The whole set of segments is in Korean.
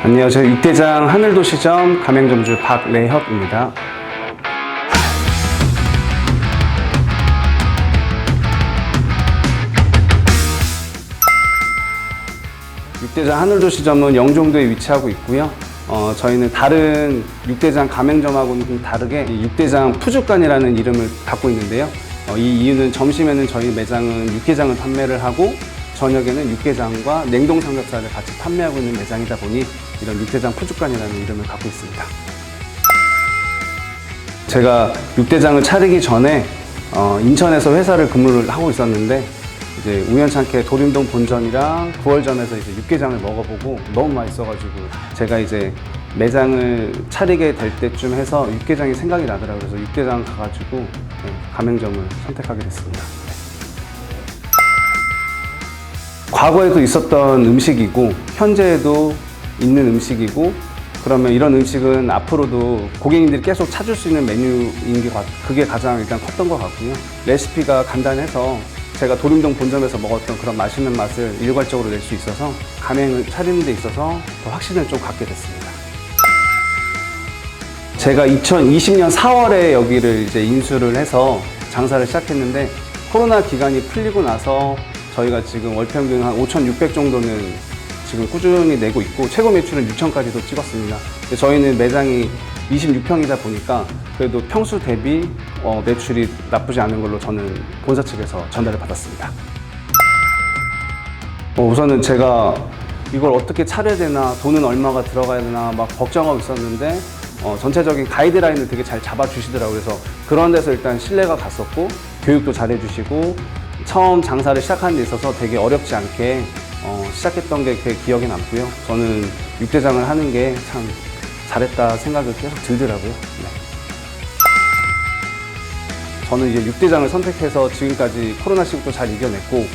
안녕하세요. 육대장 하늘도시점 가맹점주 박래혁입니다. 육대장 하늘도시점은 영종도에 위치하고 있고요. 어, 저희는 다른 육대장 가맹점하고는 좀 다르게 이 육대장 푸주간이라는 이름을 갖고 있는데요. 어, 이 이유는 점심에는 저희 매장은 육개장을 판매를 하고 저녁에는 육개장과 냉동 삼겹살을 같이 판매하고 있는 매장이다 보니 이런 육대장 푸주간이라는 이름을 갖고 있습니다. 제가 육대장을 차리기 전에 어, 인천에서 회사를 근무를 하고 있었는데 이제 우연찮게 도림동 본점이랑 구월점에서 이제 육개장을 먹어보고 너무 맛있어가지고 제가 이제 매장을 차리게 될 때쯤 해서 육개장이 생각이 나더라고요. 그래서 육개장 가가지고 네, 가맹점을 선택하게 됐습니다. 과거에도 있었던 음식이고 현재에도 있는 음식이고 그러면 이런 음식은 앞으로도 고객님들이 계속 찾을 수 있는 메뉴인 게 가- 그게 가장 일단 컸던 것 같고요. 레시피가 간단해서 제가 도림동 본점에서 먹었던 그런 맛있는 맛을 일괄적으로 낼 수 있어서 가맹을 차리는 데 있어서 더 확신을 좀 갖게 됐습니다. 제가 2020년 4월에 여기를 이제 인수를 해서 장사를 시작했는데 코로나 기간이 풀리고 나서 저희가 지금 월 평균 한 5,600 정도는 지금 꾸준히 내고 있고 최고 매출은 6천까지도 찍었습니다. 저희는 매장이 26평이다 보니까 그래도 평수 대비 어, 매출이 나쁘지 않은 걸로 저는 본사 측에서 전달을 받았습니다. 어, 우선은 제가 이걸 어떻게 차려야 되나, 돈은 얼마가 들어가야 되나 막 걱정하고 있었는데 어, 전체적인 가이드라인을 되게 잘 잡아주시더라고요. 그래서 그런 데서 일단 신뢰가 갔었고 교육도 잘해주시고 처음 장사를 시작하는 데 있어서 되게 어렵지 않게 어, 시작했던 게 되게 기억에 남고요. 저는 육대장을 하는 게 참 잘했다 생각을 계속 들더라고요. 네. 저는 이제 육대장을 선택해서 지금까지 코로나 시국도 잘 이겨냈고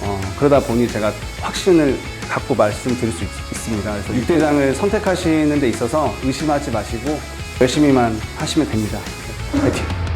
어, 그러다 보니 제가 확신을 갖고 말씀드릴 수 있, 습니다 그래서 육대장을 선택하시는 데 있어서 의심하지 마시고 열심히만 하시면 됩니다. 파이팅!